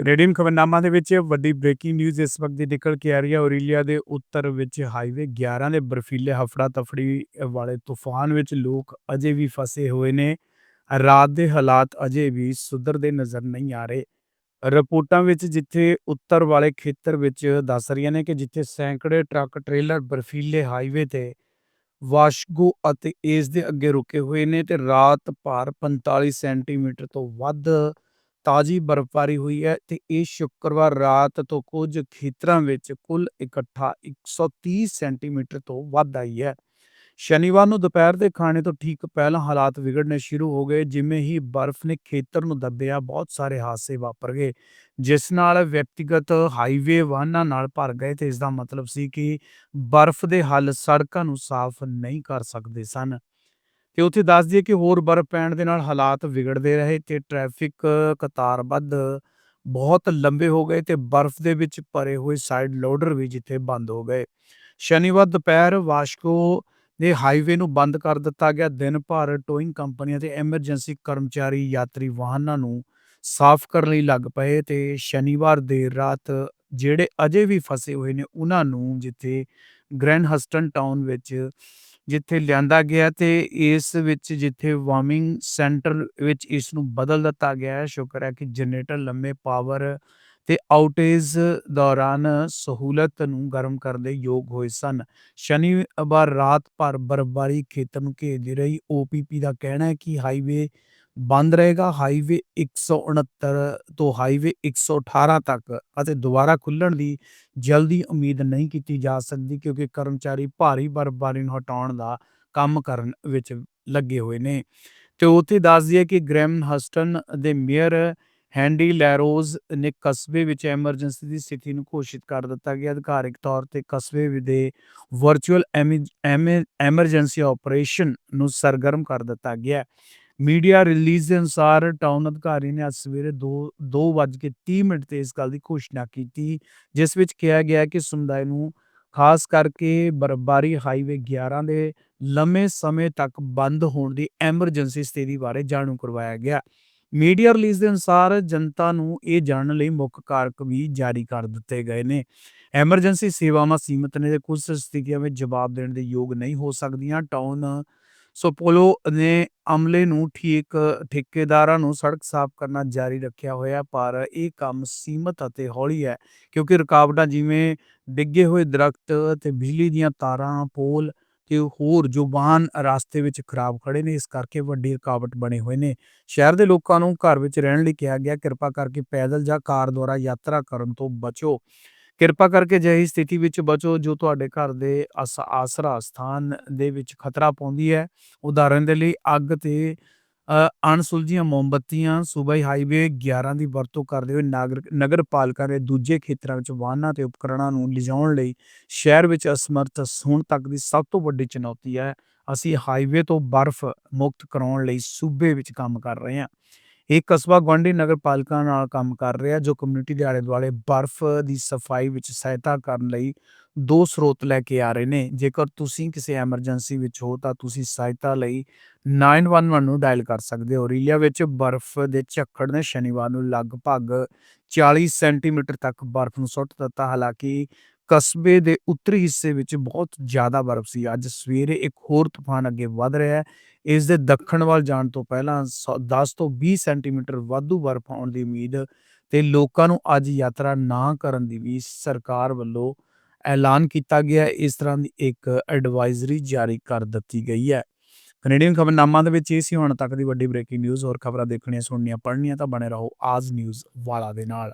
Canadian ਖਬਰਨਾਮਾ ਦੇ ਵਿੱਚ ਵੱਡੀ ਬ੍ਰੇਕਿੰਗ ਨਿਊਜ਼ ਇਸ ਵਕਤ ਦੀ ਨਿਕਲ ਕੇ ਆ ਰਹੀ ਹੈ। ਔਰੇਲੀਆ ਦੇ ਉੱਤਰ ਵਿੱਚ ਹਾਈਵੇ 11 ਦੇ ਬਰਫੀਲੇ ਹਫੜਾ ਤਫੜੀ ਵਾਲੇ ਤੂਫਾਨ ਵਿੱਚ ਲੋਕ ਅਜੇ ਵੀ ਫਸੇ ਹੋਏ ਨੇ। ਰਾਤ ਦੇ ਹਾਲਾਤ ਅਜੇ ਵੀ ਸੁਧਰਦੇ ਨਜ਼ਰ ਨਹੀਂ ਆ ਰਹੇ। ਰਿਪੋਰਟਾਂ ਵਿੱਚ ਜਿੱਥੇ ਉੱਤਰ ਵਾਲੇ ਖੇਤਰ ਵਿੱਚ ਦੱਸ ਰਹੀਆਂ ਨੇ ਕਿ ਜਿੱਥੇ ਸੈਂਕੜੇ ਟਰੱਕ, ਟ੍ਰੇਲਰ ਬਰਫੀਲੇ ਹਾਈਵੇ ਤੇ ਵਾਸ਼ਗੋ ਅਤੇ ਇਸ ਦੇ ਅੱਗੇ ਰੁਕੇ ਹੋਏ ਨੇ ਤੇ ਰਾਤ ਭਰ 45 ਸੈਂਟੀਮੀਟਰ ਤੋਂ ਵੱਧ ਤਾਜ਼ੀ ਬਰਫ਼ਬਾਰੀ ਹੋਈ ਹੈ ਤੇ ਇਹ ਸ਼ੁੱਕਰਵਾਰ ਰਾਤ ਤੋਂ ਕੁਝ ਖੇਤਰਾਂ ਵਿੱਚ ਕੁੱਲ ਇਕੱਠਾ 130 ਸੈਂਟੀਮੀਟਰ ਤੋਂ ਵੱਧ ਆਈ ਹੈ। ਸ਼ਨੀਵਾਰ ਨੂੰ ਦੁਪਹਿਰ ਦੇ ਖਾਣੇ ਤੋਂ ਠੀਕ ਪਹਿਲਾਂ ਹਾਲਾਤ ਵਿਗੜਨੇ ਸ਼ੁਰੂ ਹੋ ਗਏ, ਜਿਵੇਂ ਹੀ ਬਰਫ਼ ਨੇ ਖੇਤਰ ਨੂੰ ਦੱਬਿਆ, ਬਹੁਤ ਸਾਰੇ ਹਾਦਸੇ ਵਾਪਰ ਗਏ। ਜਿਸ ਨਾਲ ਵਿਅਕਤੀਗਤ ਹਾਈਵੇ ਵਾਹਨਾਂ ਨਾਲ ਭਰ ਗਏ ਤੇ ਇਸ ਦਾ ਮਤਲਬ ਸੀ ਕਿ ਬਰਫ਼ ਦੇ ਹੱਲ ਸੜਕਾਂ ਨੂੰ ਸਾਫ਼ ਨਹੀਂ ਕਰ ਸਕਦੇ ਸਨ। ਤੇ ਉੱਥੇ ਦੱਸ ਦਈਏ ਕਿ ਹੋਰ ਬਰਫ਼ ਪੈਣ ਦੇ ਨਾਲ ਹਾਲਾਤ ਵਿਗੜਦੇ ਰਹੇ ਤੇ ਟ੍ਰੈਫਿਕ ਕਤਾਰਬੱਧ ਬਹੁਤ ਲੰਬੇ ਹੋ ਗਏ ਤੇ ਬਰਫ਼ ਦੇ ਵਿੱਚ ਭਰੇ ਹੋਏ ਸਾਈਡ ਲੋਡਰ ਵੀ ਜਿੱਥੇ ਬੰਦ ਹੋ ਗਏ। ਸ਼ਨੀਵਾਰ ਦੁਪਹਿਰ ਵਾਸ਼ਕੋ ਦੇ ਹਾਈਵੇ ਨੂੰ ਬੰਦ ਕਰ ਦਿੱਤਾ ਗਿਆ। ਦਿਨ ਭਰ ਟੋਇੰਗ ਕੰਪਨੀਆਂ ਤੇ ਐਮਰਜੈਂਸੀ ਕਰਮਚਾਰੀ ਯਾਤਰੀ ਵਾਹਨਾਂ ਨੂੰ ਸਾਫ਼ ਕਰਨ ਲਈ ਲੱਗ ਪਏ ਤੇ ਸ਼ਨੀਵਾਰ ਦੇਰ ਰਾਤ ਜਿਹੜੇ ਅਜੇ ਵੀ ਫਸੇ ਹੋਏ ਨੇ, ਉਹਨਾਂ ਨੂੰ ਜਿੱਥੇ ਗ੍ਰੈਂਡ ਹਸਟਨ ਟਾਊਨ ਵਿੱਚ ਜਿੱਥੇ ਲਿਆਂਦਾ ਗਿਆ ਤੇ ਇਸ ਵਿੱਚ ਜਿੱਥੇ ਵਾਰਮਿੰਗ ਸੈਂਟਰ ਵਿੱਚ ਇਸ ਨੂੰ ਬਦਲ ਦਿੱਤਾ ਗਿਆ ਹੈ, ਸ਼ੁਕਰ ਹੈ ਕਿ ਜਨਰੇਟਰ ਲੰਮੇ ਪਾਵਰ ਤੇ ਆਊਟੇਜ ਦੌਰਾਨ ਸਹੂਲਤ ਨੂੰ ਗਰਮ ਕਰਨ ਦੇ ਯੋਗ ਹੋਏ ਸਨ। ਸ਼ਨੀਵਾਰ ਰਾਤ ਭਰ ਬਰਫ਼ਬਾਰੀ ਖੇਤਰ ਨੂੰ ਘੇਰਦੀ ਰਹੀ। ਓਪੀਪੀ ਦਾ ਕਹਿਣਾ ਹੈ ਕਿ ਹਾਈਵੇ ਬੰਦ ਰਹੇਗਾ ਹਾਈਵੇ 169 ਤੋਂ ਹਾਈਵੇ 118 ਤੱਕ ਅਤੇ ਦੁਬਾਰਾ ਖੁੱਲਣ ਦੀ ਜਲਦੀ ਉਮੀਦ ਨਹੀਂ ਕੀਤੀ ਜਾ ਸਕਦੀ ਕਿਉਂਕਿ ਕਰਮਚਾਰੀ ਭਾਰੀ ਬਰਫ਼ਬਾਰੀ ਨੂੰ ਹਟਾਉਣ ਦਾ ਕੰਮ ਕਰਨ ਵਿੱਚ ਲੱਗੇ ਹੋਏ ਨੇ ਤੇ ਉੱਥੇ ਦੱਸ ਦਈਏ ਕਿ ਗ੍ਰੈਮ ਹਸਟਨ ਦੇ ਮੇਅਰ ਹੈਂਡੀ ਲੈਰੋਜ਼ ਨੇ ਕਸਬੇ ਵਿੱਚ ਐਮਰਜੈਂਸੀ ਦੀ ਸਥਿਤੀ ਨੂੰ ਘੋਸ਼ਿਤ ਕਰ ਦਿੱਤਾ ਗਿਆ ਅਧਿਕਾਰਿਕ ਤੌਰ ਤੇ ਕਸਬੇ ਦੇ ਵਰਚੁਅਲ ਐਮਰਜੈਂਸੀ ਆਪਰੇਸ਼ਨ ਨੂੰ ਸਰਗਰਮ ਕਰ ਦਿੱਤਾ ਗਿਆ ਮੀਡੀਆ ਰਿਲੀਜ਼ ਦੇ ਅਨੁਸਾਰ ਟਾਊਨ ਅਧਿਕਾਰੀ ਨੇ ਅੱਜ ਸਵੇਰੇ 2 2:30 ਮਿੰਟ ਤੇ ਇਸ ਗੱਲ ਦੀ ਘੋਸ਼ਣਾ ਕੀਤੀ, ਜਿਸ ਵਿੱਚ ਕਿਹਾ ਗਿਆ ਕਿ ਸਮੁਦਾਇ ਨੂੰ ਖਾਸ ਕਰਕੇ ਬਰਬਾਰੀ ਹਾਈਵੇ 11 ਦੇ ਲੰਮੇ ਸਮੇਂ ਤੱਕ ਬੰਦ ਹੋਣ ਦੀ ਐਮਰਜੈਂਸੀ ਸਥਿਤੀ ਬਾਰੇ ਜਾਣੂ ਕਰਵਾਇਆ ਗਿਆ। ਮੀਡੀਆ ਰਿਲੀਜ਼ ਦੇ ਅਨੁਸਾਰ ਜਨਤਾ ਨੂੰ ਇਹ ਜਾਣਨ ਲਈ ਮੁੱਖ ਕਾਰਕ ਵੀ ਜਾਰੀ ਕਰ ਦਿੱਤੇ ਗਏ ਨੇ। ਐਮਰਜੈਂਸੀ ਸੇਵਾਵਾਂ ਸੀਮਤ ਨੇ ਤੇ ਕੁਝ ਸਥਿਤੀਆਂ ਵਿੱਚ ਜਵਾਬ ਦੇਣ ਦੇ ਯੋਗ ਨਹੀਂ ਹੋ ਸਕਦੀਆਂ। ਟਾਊਨ ਸੋ ਪੋਲੋ ਨੇ ਅਮਲੇ ਨੂੰ ਠੀਕ, ਠੇਕੇਦਾਰਾਂ ਨੂੰ ਸੜਕ ਸਾਫ਼ ਕਰਨਾ ਜਾਰੀ ਰੱਖਿਆ ਹੋਇਆ ਪਰ ਇਹ ਕੰਮ ਸੀਮਤ ਅਤੇ ਹੌਲੀ ਹੈ ਕਿਉਂਕਿ ਰੁਕਾਵਟਾਂ ਜਿਵੇਂ ਡਿੱਗੇ ਹੋਏ ਦਰਖਤ ਤੇ ਬਿਜਲੀ ਦੀਆਂ ਤਾਰਾਂ, ਪੋਲ ਤੇ ਹੋਰ ਜੋ ਵਾਹਨ ਰਸਤੇ ਵਿੱਚ ਖਰਾਬ ਖੜੇ ਨੇ, ਇਸ ਕਰਕੇ ਵੱਡੀ ਰੁਕਾਵਟ ਬਣੇ ਹੋਏ ਨੇ। ਸ਼ਹਿਰ ਦੇ ਲੋਕਾਂ ਨੂੰ ਘਰ ਵਿੱਚ ਰਹਿਣ ਲਈ ਕਿਹਾ ਗਿਆ, ਕਿਰਪਾ ਕਰਕੇ ਪੈਦਲ ਜਾਂ ਕਾਰ ਦੁਆਰਾ ਯਾਤਰਾ ਕਰਨ ਤੋਂ ਬਚੋ। ਕਿਰਪਾ ਕਰਕੇ ਅਜਿਹੀ ਸਥਿਤੀ ਵਿੱਚ ਬਚੋ ਜੋ ਤੁਹਾਡੇ ਘਰ ਦੇ ਆਸਰਾ ਸਥਾਨ ਦੇ ਵਿੱਚ ਖਤਰਾ ਪਾਉਂਦੀ ਹੈ। ਉਦਾਹਰਨ ਦੇ ਲਈ, ਅੱਗ ਤੇ ਅਣਸੁਲਝੀਆਂ ਮੋਮਬੱਤੀਆਂ ਸੂਬਾਈ ਹਾਈਵੇ 11 ਦੀ ਵਰਤੋਂ ਕਰਦੇ ਹੋਏ ਨਗਰ ਪਾਲਿਕਾ ਦੇ ਦੂਜੇ ਖੇਤਰਾਂ ਵਿੱਚ ਵਾਹਨਾਂ ਤੇ ਉਪਕਰਣਾਂ ਨੂੰ ਲਿਜਾਉਣ ਲਈ ਸ਼ਹਿਰ ਵਿੱਚ ਅਸਮਰਥ ਹੁਣ ਤੱਕ ਦੀ ਸਭ ਤੋਂ ਵੱਡੀ ਚੁਣੌਤੀ ਹੈ। ਅਸੀਂ ਹਾਈਵੇ ਤੋਂ ਬਰਫ਼ ਮੁਕਤ ਕਰਾਉਣ ਲਈ ਸੂਬੇ ਵਿੱਚ ਕੰਮ ਕਰ ਰਹੇ ਹਾਂ। ਇਹ ਕਸਬਾ ਗਵਾਂਢੀ ਨਗਰਪਾਲਿਕਾ ਨਾਲ ਕੰਮ ਕਰ ਰਿਹਾ, ਜੋ ਕਮਿਊਨਿਟੀ ਦੇ ਆਲੇ ਦੁਆਲੇ ਬਰਫ਼ ਦੀ ਸਫ਼ਾਈ ਵਿੱਚ ਸਹਾਇਤਾ ਕਰਨ ਲਈ ਦੋ ਸਰੋਤ ਲੈ ਕੇ ਆ ਰਹੇ ਨੇ। ਜੇਕਰ ਤੁਸੀਂ ਕਿਸੇ ਐਮਰਜੈਂਸੀ ਵਿੱਚ ਹੋ, ਤਾਂ ਤੁਸੀਂ ਸਹਾਇਤਾ ਲਈ 911 ਨੂੰ ਡਾਇਲ ਕਰ ਸਕਦੇ ਹੋ। ਰੀਲੀਆ ਵਿੱਚ ਬਰਫ਼ ਦੇ ਝੱਖੜ ਨੇ ਸ਼ਨੀਵਾਰ ਨੂੰ ਲਗਭਗ 40 ਸੈਂਟੀਮੀਟਰ ਤੱਕ ਬਰਫ਼ ਨੂੰ ਸੁੱਟ ਦਿੱਤਾ। ਹਾਲਾਂਕਿ ਕਸਬੇ ਦੇ ਉੱਤਰੀ ਹਿੱਸੇ ਵਿੱਚ ਬਹੁਤ ਜ਼ਿਆਦਾ ਬਰਫ਼ ਸੀ। ਅੱਜ ਸਵੇਰੇ ਇੱਕ ਹੋਰ ਤੂਫਾਨ ਅੱਗੇ ਵਧ ਰਿਹਾ ਹੈ। ਇਸ ਦੇ ਦੱਖਣ ਵੱਲ ਜਾਣ ਤੋਂ ਪਹਿਲਾਂ 10 ਤੋਂ 20 ਸੈਂਟੀਮੀਟਰ ਵਾਧੂ ਬਰਫ਼ ਆਉਣ ਦੀ ਉਮੀਦ ਤੇ ਲੋਕਾਂ ਨੂੰ ਅੱਜ ਯਾਤਰਾ ਨਾ ਕਰਨ ਦੀ ਵੀ ਸਰਕਾਰ ਵੱਲੋਂ ਐਲਾਨ ਕੀਤਾ ਗਿਆ। ਇਸ ਤਰ੍ਹਾਂ ਦੀ ਇੱਕ ਐਡਵਾਈਜ਼ਰੀ ਜਾਰੀ ਕਰ ਦਿੱਤੀ ਗਈ ਹੈ। ਕੈਨੇਡੀਅਨ ਖਬਰਨਾਮਾ ਦੇ ਵਿੱਚ ਇਹ ਸੀ, ਹੁਣ ਤੱਕ ਦੀ ਵੱਡੀ ਬ੍ਰੇਕਿੰਗ ਨਿਊਜ਼, ਹੋਰ ਖਬਰਾਂ ਦੇਖਣੀਆਂ, ਸੁਣਨੀਆਂ, ਪੜ੍ਹਨੀਆਂ ਤਾਂ ਬਣੇ ਰਹੋ ਆਜ ਨਿਊਜ਼ ਵਾਲਾ ਦੇ ਨਾਲ।